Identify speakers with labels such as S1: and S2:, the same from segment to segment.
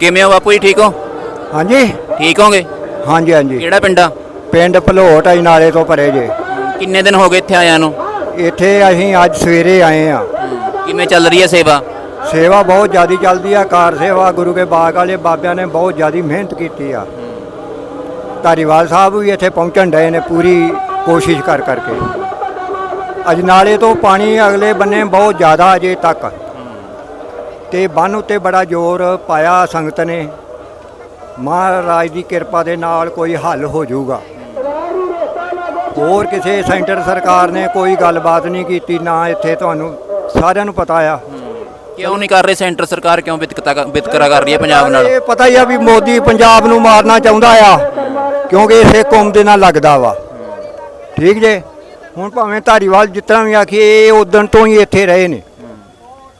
S1: ਕਿਵੇਂ ਹੋ ਬਾਪੂ ਜੀ ਠੀਕ ਹੋ?
S2: ਹਾਂਜੀ।
S1: ਠੀਕ ਹੋਗੇ?
S2: ਹਾਂਜੀ ਹਾਂਜੀ।
S1: ਕਿਹੜਾ ਪਿੰਡ ਆ?
S2: ਪਿੰਡ ਭਲੋਟ ਆਈ ਨਾਲੇ ਤੋਂ ਪਰੇ ਜੇ।
S1: ਕਿੰਨੇ ਦਿਨ ਹੋ ਗਏ ਇੱਥੇ ਆਇਆਂ ਨੂੰ?
S2: ਇੱਥੇ ਅਸੀਂ ਅੱਜ ਸਵੇਰੇ ਆਏ ਆ।
S1: ਕਿਵੇਂ ਚੱਲ ਰਹੀ ਹੈ ਸੇਵਾ?
S2: ਸੇਵਾ ਬਹੁਤ ਜ਼ਿਆਦੀ ਚੱਲਦੀ ਆ ਕਾਰ ਸੇਵਾ ਗੁਰੂ ਕੇ ਬਾਗ ਵਾਲੇ ਬਾਬਿਆਂ ਨੇ ਬਹੁਤ ਜ਼ਿਆਦੀ ਮਿਹਨਤ ਕੀਤੀ ਆ। ਧਾਰੀਵਾਲ ਸਾਹਿਬ ਵੀ ਇੱਥੇ ਪਹੁੰਚਣ ਡਏ ਨੇ ਪੂਰੀ ਕੋਸ਼ਿਸ਼ ਕਰ ਕਰਕੇ। ਅੱਜ ਨਾਲੇ ਤੋਂ ਪਾਣੀ ਅਗਲੇ ਬੰਨੇ ਬਹੁਤ ਜ਼ਿਆਦਾ ਅਜੇ ਤੱਕ। ਤੇ ਬੰਨ ਉੱਤੇ ਬੜਾ ਜ਼ੋਰ ਪਾਇਆ ਸੰਗਤ ਨੇ। ਮਹਾਰਾਜ ਦੀ ਕਿਰਪਾ ਦੇ ਨਾਲ ਕੋਈ ਹੱਲ ਹੋ ਜਾਊਗਾ। ਹੋਰ ਕਿਸੇ ਸੈਂਟਰ ਸਰਕਾਰ ਨੇ ਕੋਈ ਗੱਲਬਾਤ ਨਹੀਂ ਕੀਤੀ ਨਾ ਇੱਥੇ ਤੁਹਾਨੂੰ ਸਾਰਿਆਂ ਨੂੰ ਪਤਾ ਆ।
S1: ਕਿਉਂ ਨਹੀਂ ਕਰ ਰਹੇ ਸੈਂਟਰ ਸਰਕਾਰ? ਕਿਉਂ ਵਿਤਕਰਾ ਵਿਤਕਰਾ ਕਰ ਰਹੀ ਹੈ ਪੰਜਾਬ ਨਾਲ?
S2: ਇਹ ਪਤਾ ਹੀ ਆ ਵੀ ਮੋਦੀ ਪੰਜਾਬ ਨੂੰ ਮਾਰਨਾ ਚਾਹੁੰਦਾ ਆ ਕਿਉਂਕਿ ਇਸੇ ਕੌਮ ਦੇ ਨਾਲ ਲੱਗਦਾ ਵਾ। ਠੀਕ ਜੇ? ਹੁਣ ਭਾਵੇਂ ਧਾਰੀਵਾਲ ਜਿੱਤਣਾ ਵੀ ਆਖੀਏ ਇਹ ਉਦਣ ਤੋਂ ਹੀ ਇੱਥੇ ਰਹੇ ਨੇ।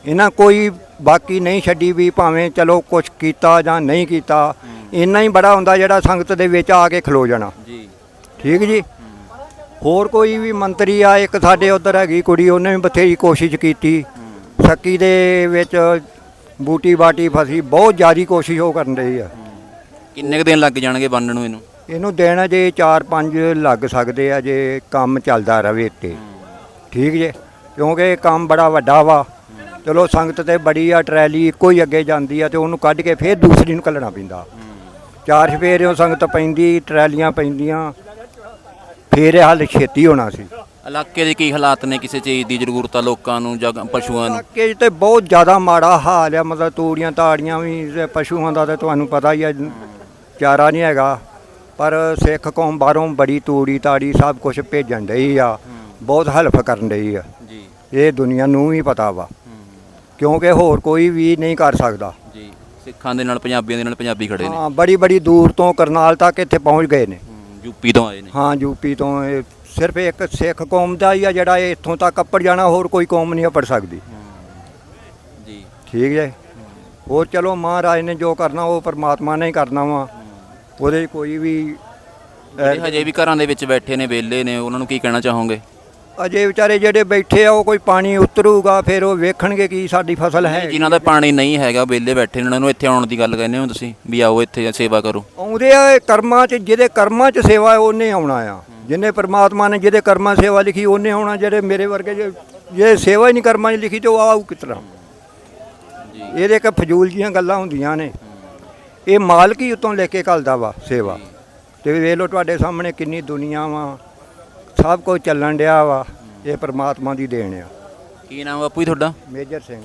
S2: ਇਹਨਾਂ ਕੋਈ ਬਾਕੀ ਨਹੀਂ ਛੱਡੀ ਵੀ ਭਾਵੇਂ ਚਲੋ ਕੁਝ ਕੀਤਾ ਜਾਂ ਨਹੀਂ ਕੀਤਾ ਇੰਨਾ ਹੀ ਬੜਾ ਹੁੰਦਾ ਜਿਹੜਾ ਸੰਗਤ ਦੇ ਵਿੱਚ ਆ ਕੇ ਖਲੋ ਜਾਣਾ।
S1: ਜੀ।
S2: ਠੀਕ ਜੀ? ਹੋਰ ਕੋਈ ਵੀ ਮੰਤਰੀ ਆ ਇੱਕ ਸਾਡੇ ਉਧਰ ਹੈਗੀ ਕੁੜੀ ਉਹਨੇ ਵੀ ਬਥੇਰੀ ਕੋਸ਼ਿਸ਼ ਕੀਤੀ। ਸੱਕੀ ਦੇ ਵਿੱਚ ਬੂਟੀ ਬਾਟੀ ਫਸੀ ਬਹੁਤ ਜ਼ਿਆਦੀ ਕੋਸ਼ਿਸ਼ ਉਹ ਕਰਨ ਰਹੀ ਆ।
S1: ਕਿੰਨੇ ਕੁ ਦਿਨ ਲੱਗ ਜਾਣਗੇ ਬੰਨਣ ਨੂੰ ਇਹਨੂੰ?
S2: ਇਹਨੂੰ ਦੇਣਾ ਜੇ 4-5 ਲੱਗ ਸਕਦੇ ਆ ਜੇ ਕੰਮ ਚੱਲਦਾ ਰਵੇ ਤੇ ਠੀਕ ਜੇ? ਕਿਉਂਕਿ ਇਹ ਕੰਮ ਬੜਾ ਵੱਡਾ ਵਾ। ਚਲੋ ਸੰਗਤ ਤੇ ਬੜੀ ਆ ਟਰੈਲੀ ਇੱਕੋ ਹੀ ਅੱਗੇ ਜਾਂਦੀ ਆ ਤੇ ਉਹਨੂੰ ਕੱਢ ਕੇ ਫੇਰ ਦੂਸਰੀ ਨੂੰ ਕੱਢਣਾ ਪੈਂਦਾ। ਚਾਰ ਸਵੇਰਿਓਂ ਸੰਗਤ ਪੈਂਦੀ ਟਰੈਲੀਆਂ ਪੈਂਦੀਆਂ ਫੇਰ ਇਹ ਹੱਲ ਛੇਤੀ ਹੋਣਾ ਸੀ।
S1: ਇਲਾਕੇ ਦੇ ਕੀ ਹਾਲਾਤ ਨੇ ਕਿਸੇ ਚੀਜ਼ ਦੀ ਜ਼ਰੂਰਤ ਆ ਲੋਕਾਂ ਨੂੰ ਜਾਂ ਪਸ਼ੂਆਂ ਨੂੰ?
S2: ਇਲਾਕੇ 'ਚ ਤੇ ਬਹੁਤ ਜ਼ਿਆਦਾ ਮਾੜਾ ਹਾਲ ਆ ਮਤਲਬ ਤੂੜੀਆਂ ਤਾੜੀਆਂ ਵੀ ਤੇ ਪਸ਼ੂਆਂ ਦਾ ਤੇ ਤੁਹਾਨੂੰ ਪਤਾ ਹੀ ਆ ਚਾਰਾ ਨਹੀਂ ਹੈਗਾ। ਪਰ ਸਿੱਖ ਕੌਮ ਬਾਹਰੋਂ ਬੜੀ ਤੂੜੀ ਤਾੜੀ ਸਭ ਕੁਝ ਭੇਜਣ ਡਈ ਆ ਬਹੁਤ ਹੈਲਪ ਕਰਨ ਡਈ ਆ।
S1: ਜੀ।
S2: ਇਹ ਦੁਨੀਆ ਨੂੰ ਵੀ ਪਤਾ ਵਾ। ਕਿਉਂਕਿ ਹੋਰ ਕੋਈ ਵੀ ਨਹੀਂ ਕਰ ਸਕਦਾ।
S1: ਜੀ ਸਿੱਖਾਂ ਦੇ ਨਾਲ ਪੰਜਾਬੀਆਂ ਦੇ ਨਾਲ ਪੰਜਾਬੀ ਖੜੇ ਨੇ।
S2: ਹਾਂ ਬੜੀ ਬੜੀ ਦੂਰ ਤੋਂ ਕਰਨਾਲ ਤੱਕ ਇੱਥੇ ਪਹੁੰਚ ਗਏ ਨੇ।
S1: ਯੂਪੀ ਤੋਂ ਆਏ ਨੇ।
S2: ਹਾਂ ਯੂਪੀ ਤੋਂ ਇਹ ਸਿਰਫ ਇੱਕ ਸਿੱਖ ਕੌਮ ਦਾ ਹੀ ਆ ਜਿਹੜਾ ਇਹ ਇੱਥੋਂ ਤੱਕ ਅੱਪੜ ਜਾਣਾ ਹੋਰ ਕੋਈ ਕੌਮ ਨਹੀਂ ਅੱਪੜ ਸਕਦੀ।
S1: ਜੀ।
S2: ਠੀਕ ਹੈ। ਹੋਰ ਚਲੋ ਮਹਾਰਾਜ ਨੇ ਜੋ ਕਰਨਾ ਉਹ ਪਰਮਾਤਮਾ ਨੇ ਹੀ ਕਰਨਾ ਵਾ। ਉਹਦੇ 'ਚ ਕੋਈ ਵੀ
S1: ਜਿਹੜੇ ਹਜੇ ਵੀ ਘਰਾਂ ਦੇ ਵਿੱਚ ਬੈਠੇ ਨੇ ਵਿਹਲੇ ਨੇ ਉਹਨਾਂ ਨੂੰ ਕੀ ਕਹਿਣਾ ਚਾਹੋਗੇ?
S2: ਅਜੇ ਵਿਚਾਰੇ ਜਿਹੜੇ ਬੈਠੇ ਆ ਉਹ ਕੋਈ ਪਾਣੀ ਉਤਰੂਗਾ ਫਿਰ ਉਹ ਵੇਖਣਗੇ ਕੀ ਸਾਡੀ ਫਸਲ ਹੈ
S1: ਜਿਨ੍ਹਾਂ ਦਾ ਪਾਣੀ ਨਹੀਂ ਹੈਗਾ ਵਿਹਲੇ ਬੈਠੇ ਨੇ ਉਹਨਾਂ ਨੂੰ ਇੱਥੇ ਆਉਣ ਦੀ ਗੱਲ ਕਹਿੰਦੇ ਹੋ ਤੁਸੀਂ ਵੀ ਆਓ ਇੱਥੇ ਸੇਵਾ ਕਰੋ।
S2: ਆਉਂਦੇ ਆ ਇਹ ਕਰਮਾਂ 'ਚ ਜਿਹਦੇ ਕਰਮਾਂ 'ਚ ਸੇਵਾ ਹੈ ਉਹਨੇ ਆਉਣਾ ਆ। ਜਿਨੇ ਪਰਮਾਤਮਾ ਨੇ ਜਿਹਦੇ ਕਰਮਾਂ 'ਚ ਸੇਵਾ ਲਿਖੀ ਉਹਨੇ ਆਉਣਾ ਜਿਹੜੇ ਮੇਰੇ ਵਰਗੇ ਜੇ ਜੇ ਸੇਵਾ ਹੀ ਨਹੀਂ ਕਰਮਾਂ 'ਚ ਲਿਖੀ ਤੇ ਉਹ ਆਊ ਕਿਸ ਤਰ੍ਹਾਂ? ਇਹਦੇ ਇੱਕ ਫਜ਼ੂਲ ਜੀਆਂ ਗੱਲਾਂ ਹੁੰਦੀਆਂ ਨੇ। ਇਹ ਮਾਲਕ ਹੀ ਉਤੋਂ ਲੈ ਕੇ ਘੱਲਦਾ ਵਾ ਸੇਵਾ। ਤੇ ਵੇਖ ਲਓ ਤੁਹਾਡੇ ਸਾਹਮਣੇ ਕਿੰਨੀ ਦੁਨੀਆ ਵਾ। ਸਭ ਕੁਝ ਚੱਲਣ ਡਿਆ ਵਾ ਇਹ ਪਰਮਾਤਮਾ ਦੀ ਦੇਣ ਆ।
S1: ਕੀ ਨਾਮ ਬਾਪੂ ਜੀ ਤੁਹਾਡਾ?
S2: ਮੇਜਰ ਸਿੰਘ।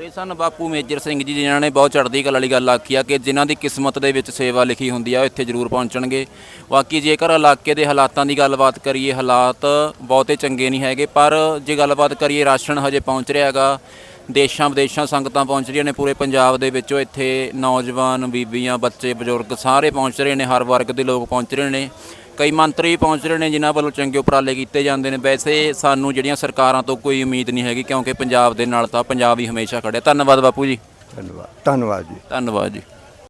S1: ਇਹ ਸਨ ਬਾਪੂ ਮੇਜਰ ਸਿੰਘ ਜੀ ਜਿਨ੍ਹਾਂ ਨੇ ਬਹੁਤ ਚੜ੍ਹਦੀ ਕਲਾ ਵਾਲੀ ਗੱਲ ਆਖੀ ਆ ਕਿ ਜਿਨ੍ਹਾਂ ਦੀ ਕਿਸਮਤ ਦੇ ਵਿੱਚ ਸੇਵਾ ਲਿਖੀ ਹੁੰਦੀ ਆ ਉਹ ਇੱਥੇ ਜ਼ਰੂਰ ਪਹੁੰਚਣਗੇ। ਬਾਕੀ ਜੇਕਰ ਇਲਾਕੇ ਦੇ ਹਾਲਾਤਾਂ ਦੀ ਗੱਲਬਾਤ ਕਰੀਏ ਹਾਲਾਤ ਬਹੁਤੇ ਚੰਗੇ ਨਹੀਂ ਹੈਗੇ ਪਰ ਜੇ ਗੱਲਬਾਤ ਕਰੀਏ ਰਾਸ਼ਨ ਹਜੇ ਪਹੁੰਚ ਰਿਹਾ ਹੈਗਾ। ਦੇਸ਼ਾਂ ਵਿਦੇਸ਼ਾਂ ਸੰਗਤਾਂ ਪਹੁੰਚ ਰਹੀਆਂ ਨੇ ਪੂਰੇ ਪੰਜਾਬ ਦੇ ਵਿੱਚੋਂ ਇੱਥੇ ਨੌਜਵਾਨ ਬੀਬੀਆਂ ਬੱਚੇ ਬਜ਼ੁਰਗ ਸਾਰੇ ਪਹੁੰਚ ਰਹੇ ਨੇ ਹਰ ਵਰਗ ਦੇ ਲੋਕ ਪਹੁੰਚ ਰਹੇ ਨੇ। ਕਈ ਮੰਤਰੀ ਪਹੁੰਚ ਰਹੇ ਨੇ ਜਿਨ੍ਹਾਂ ਵੱਲੋਂ ਚੰਗੇ ਉਪਰਾਲੇ ਕੀਤੇ ਜਾਂਦੇ ਨੇ। ਵੈਸੇ ਸਾਨੂੰ ਜਿਹੜੀਆਂ ਸਰਕਾਰਾਂ ਤੋਂ ਕੋਈ ਉਮੀਦ ਨਹੀਂ ਹੈਗੀ ਕਿਉਂਕਿ ਪੰਜਾਬ ਦੇ ਨਾਲ ਤਾਂ ਪੰਜਾਬ ਹੀ ਹਮੇਸ਼ਾ ਖੜਿਆ ਧੰਨਵਾਦ ਬਾਪੂ ਜੀ।
S2: ਧੰਨਵਾਦ। ਧੰਨਵਾਦ ਜੀ।
S1: ਧੰਨਵਾਦ ਜੀ।